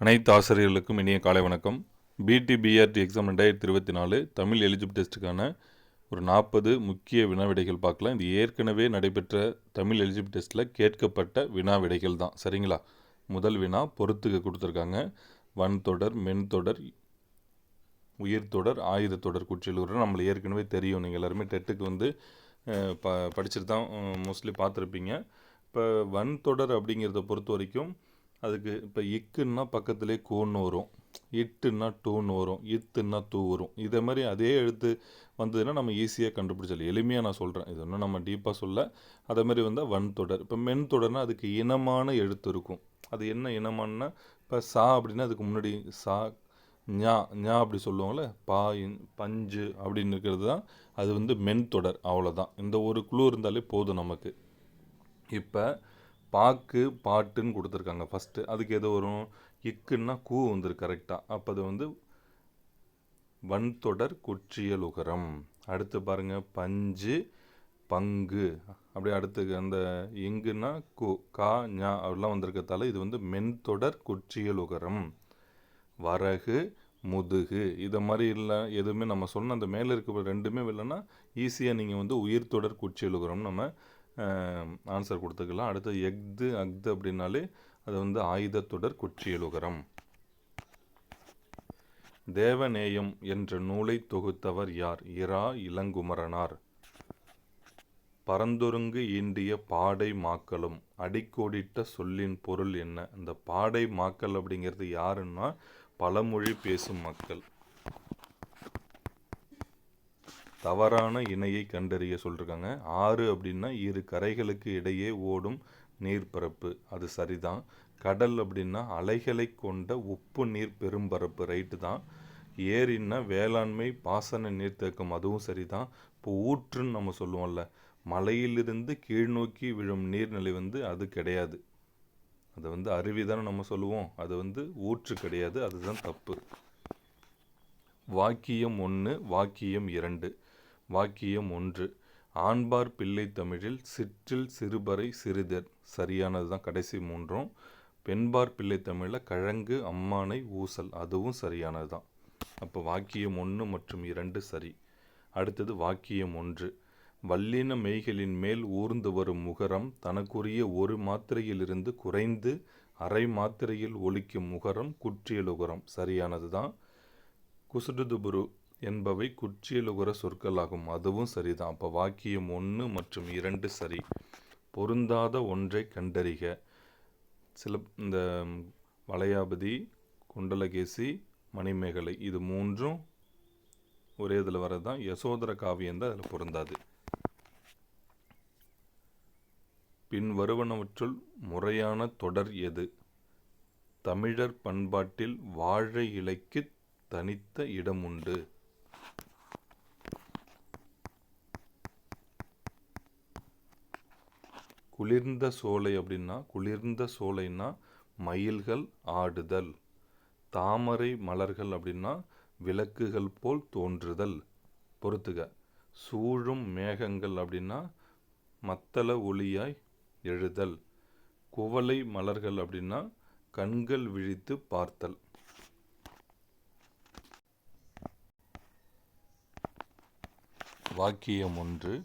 அனைத்து ஆசிரியர்களுக்கும் இனிய காலை வணக்கம். பிடி பிஆர்டி எக்ஸாம் ரெண்டாயிரத்தி இருபத்தி நாலு தமிழ் எலிஜிபிள் டெஸ்ட்டுக்கான ஒரு நாற்பது முக்கிய வினாவிடைகள் பார்க்கலாம். இது ஏற்கனவே நடைபெற்ற தமிழ் எலிஜிபிள் டெஸ்ட்டில் கேட்கப்பட்ட வினாவிடைகள் தான். சரிங்களா? முதல் வினா பொறுத்துக்க கொடுத்துருக்காங்க. வன் தொடர் மென் தொடர் உயிர் தொடர் ஆயுத தொடர் குற்றியலூர் நம்மளை ஏற்கனவே தெரியும். நீங்கள் எல்லாருமே டெட்டுக்கு வந்து ப படிச்சுட்டு தான் மோஸ்ட்லி பார்த்துருப்பீங்க. இப்போ வன் தொடர் அப்படிங்கிறத பொறுத்த வரைக்கும் அதுக்கு இப்போ இக்குன்னா பக்கத்துலேயே கூன்னு வரும். இட்டுன்னா டூன்னு வரும். இத்துன்னா தூ வரும். இதே மாதிரி அதே எழுத்து வந்ததுன்னா நம்ம ஈஸியாக கண்டுபிடிச்சிடலாம் எளிமையாக நான் சொல்கிறேன் இது ஒன்றும் நம்ம டீப்பாக சொல்ல. அதே மாதிரி வந்தால் வன் தொடர். இப்போ மென் தொடர்னா அதுக்கு இனமான எழுத்து இருக்கும். அது என்ன இனமானா இப்போ சா அப்படின்னா அதுக்கு முன்னாடி சா ஞா ஞா அப்படி சொல்லுவாங்கள்ல பா இன் பஞ்சு அப்படின்னு இருக்கிறது தான். அது வந்து மென் தொடர். அவ்வளோதான் இந்த ஒரு குழு இருந்தாலே போதும் நமக்கு. இப்போ பாக்கு பாட்டுன்னு கொடுத்துருக்காங்க. ஃபஸ்ட்டு அதுக்கு எது வரும் இக்குன்னா கூ வந்துரு கரெக்டாக அப்போ அது வந்து வன்தொடர் குற்றியல் உகரம். அடுத்து பாருங்க பஞ்சு பங்கு. அப்படியே அடுத்து அந்த எங்குன்னா கு கா ஞா அப்படிலாம் வந்திருக்கத்தால இது வந்து மென்தொடர் குற்றியலுகரம் வரகு முதுகு. இதை மாதிரி இல்லை எதுவுமே நம்ம சொன்ன அந்த மேலே இருக்க ரெண்டுமே இல்லைன்னா ஈஸியாக நீங்கள் வந்து உயிர் தொடர் குற்றியலுகரம் நம்ம ஆன்சர் கொடுத்துக்கலாம். அடுத்து எஃது அஃது அப்படின்னாலே அது வந்து ஆயுத தொடர் குற்றியலுகரம். தேவநேயம் என்ற நூலை தொகுத்தவர் யார்? இரா இளங்குமரனார். பரந்தொருங்கு ஈண்டிய பாடை மாக்களும் அடிக்கோடிட்ட சொல்லின் பொருள் என்ன? இந்த பாடை மாக்கள் அப்படிங்கிறது யாருன்னா பலமொழி பேசும் மக்கள். தவறான இணையை கண்டறிய சொல்லியிருக்காங்க ஆறு அப்படின்னா இரு கரைகளுக்கு இடையே ஓடும் நீர்ப்பரப்பு. அது சரிதான். கடல் அப்படின்னா அலைகளை கொண்ட உப்பு நீர் பெரும்பரப்பு. ரைட்டு தான். ஏரின்னா வேளாண்மை பாசன நீர்த்தேக்கம் அதுவும் சரிதான். இப்போ ஊற்றுன்னு நம்ம சொல்லுவோம்ல மலையிலிருந்து கீழ்நோக்கி விழும் நீர்நிலை வந்து அது கிடையாது. அது வந்து அருவி தானே நம்ம சொல்லுவோம். அது வந்து ஊற்று கிடையாது. அதுதான் தப்பு. வாக்கியம் ஒன்று வாக்கியம் இரண்டு. வாக்கியம் ஒன்று. ஆண்பார் பிள்ளை தமிழில் சிற்றில் சிறுபறை சிறிதர். சரியானது தான் கடைசி மூன்றும். பெண்பார் பிள்ளை தமிழில் கழங்கு அம்மானை ஊசல். அதுவும் சரியானது தான். அப்போ வாக்கியம் ஒன்று மற்றும் இரண்டு சரி. அடுத்தது வாக்கியம் ஒன்று. வல்லின மெய்களின் மேல் ஊர்ந்து வரும் முகரம் தனக்குரிய ஒரு மாத்திரையிலிருந்து குறைந்து அரை மாத்திரையில் ஒலிக்கும் முகரம் குற்றியலுகரம். சரியானது தான். குசுடுதுபுரு என்பவை குற்றியலுகர சொற்களாகும். அதுவும் சரிதான். அப்போ வாக்கியம் ஒன்று மற்றும் இரண்டு சரி. பொருந்தாத ஒன்றை கண்டறிக. சில இந்த வளையாபதி குண்டலகேசி மணிமேகலை இது மூன்றும் ஒரே இதில் வரதான் யசோதர காவியம் தான் அதில் பொருந்தாது. பின் வருவனவற்றுள் முறையான தொடர் எது? தமிழர் பண்பாட்டில் வாழை இலைக்கு தனித்த இடம் உண்டு. குளிர்ந்த சோலை அப்படின்னா குளிர்ந்த சோலைன்னா மயில்கள் ஆடுதல். தாமரை மலர்கள் அப்படின்னா விளக்குகள் போல் தோன்றுதல். பொறுத்துக. சூழும் மேகங்கள் அப்படின்னா மத்தள ஒளியாய் எழுதல். குவளை மலர்கள் அப்படின்னா கண்கள் விழித்து பார்த்தல். வாக்கியம் ஒன்று.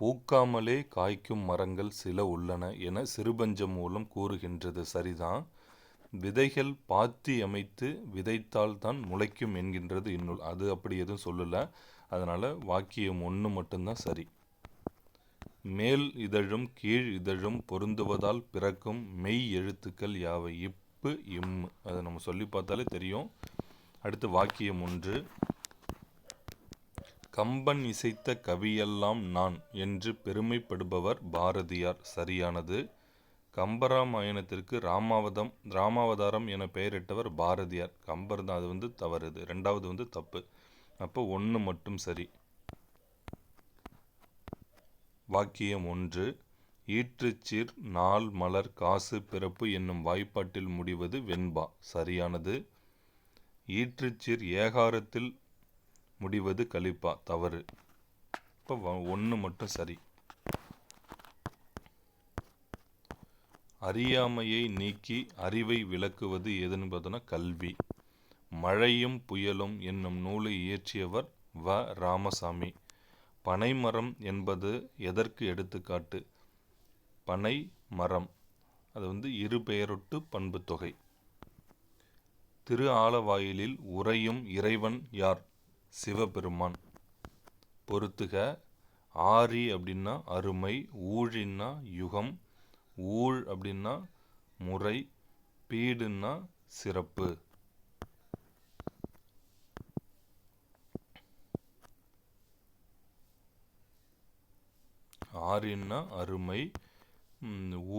பூக்காமலே காய்க்கும் மரங்கள் சில உள்ளன என சிறுபஞ்சம் மூலம் கூறுகின்றது. சரிதான் விதைகள் பாத்தி அமைத்து விதைத்தால் தான் முளைக்கும் என்கின்றது இந்நூல். அது அப்படி எதுவும் சொல்லலை. அதனால் வாக்கியம் ஒன்று மட்டும்தான் சரி. மேல் இதழும் கீழ் இதழும் பொருந்துவதால் பிறக்கும் மெய் எழுத்துக்கள் யாவை? இப்பு இம்மு அதை நம்ம சொல்லி பார்த்தாலே தெரியும். அடுத்து வாக்கியம் ஒன்று. கம்பன் இசைத்த கவியெல்லாம் நான் என்று பெருமைப்படுபவர் பாரதியார். சரியானது. கம்பராமாயணத்திற்கு ராமாவதம் ராமாவதாரம் என பெயரிட்டவர் பாரதியார். கம்பர் தான் அது வந்து தவறுது ரெண்டாவது வந்து தப்பு. அப்போ ஒன்று மட்டும் சரி. வாக்கியம் ஒன்று. ஈற்றுச்சீர் நாள் மலர் காசு பிறப்பு என்னும் வாய்ப்பாட்டில் முடிவது வெண்பா. சரியானது. ஈற்றுச்சீர் ஏகாரத்தில் முடிவது கலிப்பா தவறு. இப்போ ஒன்று மட்டும் சரி. அறியாமையை நீக்கி அறிவை விளக்குவது எதுன்னு பார்த்தோன்னா கல்வி. மழையும் புயலும் என்னும் நூலை இயற்றியவர் வ. ராமசாமி. பனைமரம் என்பது எதற்கு எடுத்துக்காட்டு? பனை மரம். அது வந்து இரு பெயரொட்டு பண்பு தொகை. திரு ஆலவாயிலில் உறையும் இறைவன் யார்? சிவபெருமான். பொறுத்துக ஆரி அப்படின்னா அருமை ஊழின்னா யுகம் ஊழ் அப்படின்னா முறை பீடுன்னா சிறப்பு. ஆறின்னா அருமை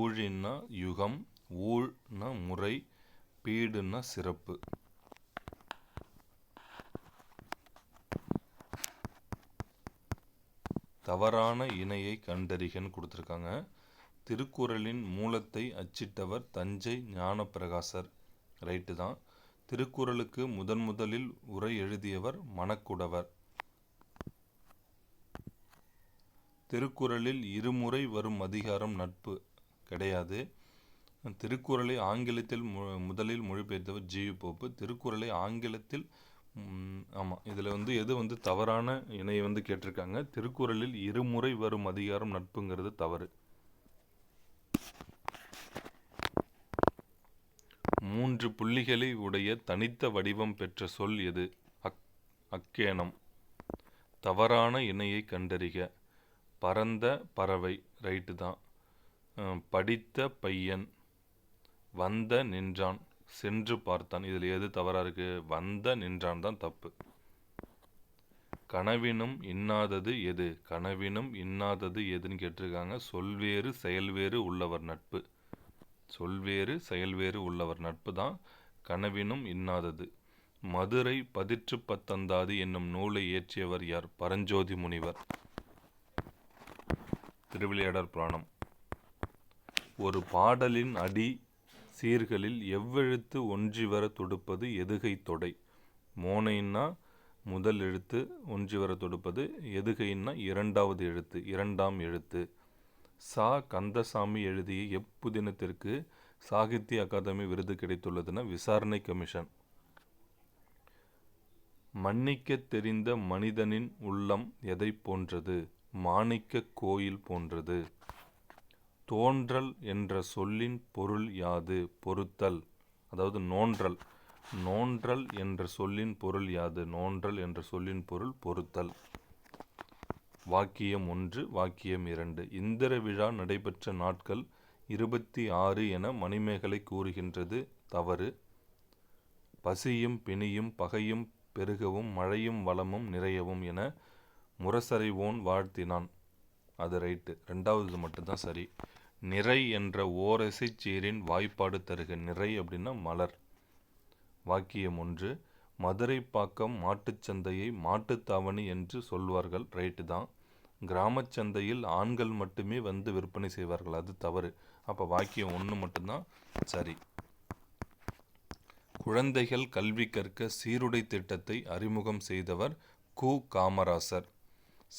ஊழின்னா யுகம் ஊழ்னா முறை பீடுன்னா சிறப்பு. தவறான இணையை கண்டறிகன்னு கொடுத்துருக்காங்க. திருக்குறளின் மூலத்தை அச்சிட்டவர் தஞ்சை ஞானப்பிரகாசர். ரைட்டு தான். திருக்குறளுக்கு முதன் முதலில் உரை எழுதியவர் மணக்குடவர். திருக்குறளில் இருமுறை வரும் அதிகாரம் நட்பு கிடையாது. திருக்குறளை ஆங்கிலத்தில் மு- முதலில் மொழிபெயர்த்தவர் ஜி போப்பு திருக்குறளை ஆங்கிலத்தில் ஆமாம் இதில் வந்து எது வந்து தவறான இணையை வந்து கேட்டிருக்காங்க? திருக்குறளில் இருமுறை வரும் அதிகாரம் நட்புங்கிறது தவறு. மூன்று புள்ளிகளை உடைய தனித்த வடிவம் பெற்ற சொல் எது? அக் அக்கேனம் தவறான இணையை கண்டறிக. பரந்த பறவை ரைட்டு தான். படித்த பையன். வந்த நின்றான். சென்று பார்த்தான். இதில் எது தவறாக இருக்கு? வந்த நின்றான் தான் தப்பு. கனவினும் இன்னாதது எது? கனவினும் இன்னாதது எதுன்னு கேட்டிருக்காங்க. சொல்வேறு செயல்வேறு உள்ளவர் நட்பு. சொல்வேறு செயல்வேறு உள்ளவர் நட்பு தான் கனவினும் இன்னாதது. மதுரை பதிற்று பத்தந்தாது என்னும் நூலை இயற்றியவர் யார்? பரஞ்சோதி முனிவர். திருவிளையாடற் புராணம். ஒரு பாடலின் அடி சீர்களில் எவ்வெழுத்து ஒன்றி வர தொடுப்பது எதுகை தொடை? மோனைன்னா முதல் எழுத்து ஒன்றி வர தொடுப்பது எதுகைன்னா இரண்டாவது எழுத்து இரண்டாம் எழுத்து. சா கந்தசாமி எழுதிய எப்புதினத்திற்கு சாகித்ய அகாதமி விருது கிடைத்துள்ளதுன்னா விசாரணை கமிஷன். மன்னிக்கத் தெரிந்த மனிதனின் உள்ளம் எதை போன்றது? மாணிக்கக் கோயில் போன்றது. தோன்றல் என்ற சொல்லின் பொருள் யாது? பொறுத்தல் அதாவது நோன்றல். நோன்றல் என்ற சொல்லின் பொருள் யாது? நோன்றல் என்ற சொல்லின் பொருள் பொறுத்தல் வாக்கியம் ஒன்று வாக்கியம் இரண்டு. இந்திர விழா நடைபெற்ற நாட்கள் இருபத்தி ஆறு என மணிமேகலை கூறுகின்றது. தவறு. பசியும் பிணியும் பகையும் பெருகவும் மழையும் வளமும் நிறையவும் என முரசறைவோன் வாழ்த்தினான். அது ரைட்டு. ரெண்டாவது மட்டும்தான் சரி. நிறை என்ற ஓரசைச் சீரின் வாய்ப்பாடு தருக. நிறை அப்படின்னா மலர். வாக்கியம் ஒன்று. மதுரை பாக்கம் மாட்டுச்சந்தையை மாட்டுத்தாவணி என்று சொல்வார்கள். ரைட்டு தான். கிராமச்சந்தையில் ஆண்கள் மட்டுமே வந்து விற்பனை செய்வார்கள். அது தவறு. அப்போ வாக்கியம் ஒன்று மட்டும்தான் சரி. குழந்தைகள் கல்வி கற்க சீருடை திட்டத்தை அறிமுகம் செய்தவர் கு. காமராசர்.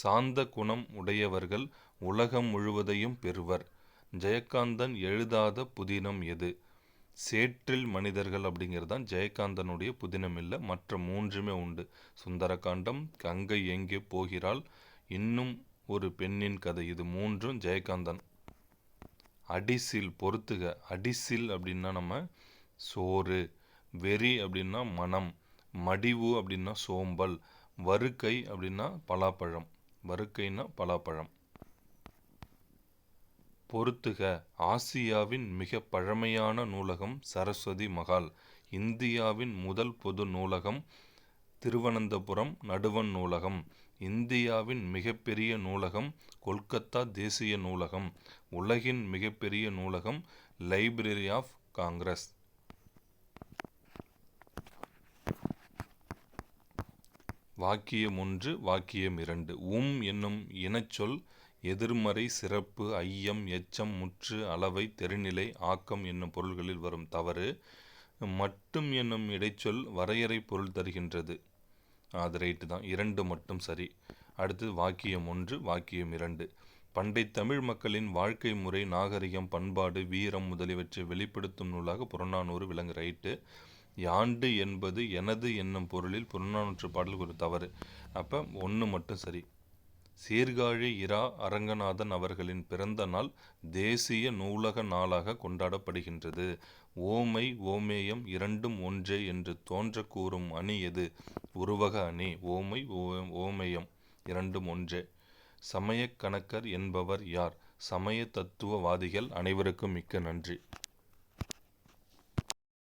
சாந்த குணம் உடையவர்கள் உலகம் முழுவதையும் பெறுவர். ஜெயகாந்தன் எழுதாத புதினம் எது? சேற்றில் மனிதர்கள் அப்படிங்கிறது தான் ஜெயகாந்தனுடைய புதினம் இல்லை மற்ற மூன்றுமே உண்டு. சுந்தரகாண்டம் கங்கை எங்கே போகிறாள்? இன்னும் ஒரு பெண்ணின் கதை. இது மூன்றும் ஜெயகாந்தன். அடிசில் பொறுத்துக. அடிசில் அப்படின்னா நம்ம சோறு வெறி அப்படின்னா மனம் மடிவு அப்படின்னா சோம்பல் வறுக்கை அப்படின்னா பலாப்பழம். வறுக்கைன்னா பலாப்பழம். பொறுத்துக ஆசியாவின் மிக பழமையான நூலகம் சரஸ்வதி மகால் இந்தியாவின் முதல் பொது நூலகம் திருவனந்தபுரம் நடுவண் நூலகம் இந்தியாவின் மிகப்பெரிய நூலகம் கொல்கத்தா தேசிய நூலகம் உலகின் மிகப்பெரிய நூலகம் லைப்ரரி ஆஃப் காங்கிரஸ். வாக்கியம் ஒன்று வாக்கியம் இரண்டு. உம் என்னும் இனச்சொல் எதிர்மறை சிறப்பு ஐயம் எச்சம் முற்று அளவை தெருநிலை ஆக்கம் என்னும் பொருள்களில் வரும் தவறு மட்டும் என்னும் இடைச்சொல் வரையறை பொருள் தருகின்றது. அது ரைட்டு தான். இரண்டு மட்டும் சரி. அடுத்து வாக்கியம் ஒன்று வாக்கியம் இரண்டு. பண்டை தமிழ் மக்களின் வாழ்க்கை முறை நாகரிகம் பண்பாடு வீரம் முதலியவற்றை வெளிப்படுத்தும் நூலாக புறநானூறு விலங்கு ரைட்டு யாண்டு என்பது எனது என்னும் பொருளில் புறநானூற்று பாடல் ஒரு தவறு. அப்போ ஒன்று மட்டும் சரி. சீர்காழி இரா அரங்கநாதன் அவர்களின் பிறந்த நாள் தேசிய நூலக நாளாக கொண்டாடப்படுகின்றது. ஓமை ஓமேயம் இரண்டும் ஒன்றே என்று தோன்றக்கூறும் அணி எது? உருவக அணி. ஓமை ஓ- ஓமேயம் இரண்டும் ஒன்றே. சமயக் கணக்கர் என்பவர் யார்? சமய தத்துவவாதிகள் அனைவருக்கும் மிக்க நன்றி.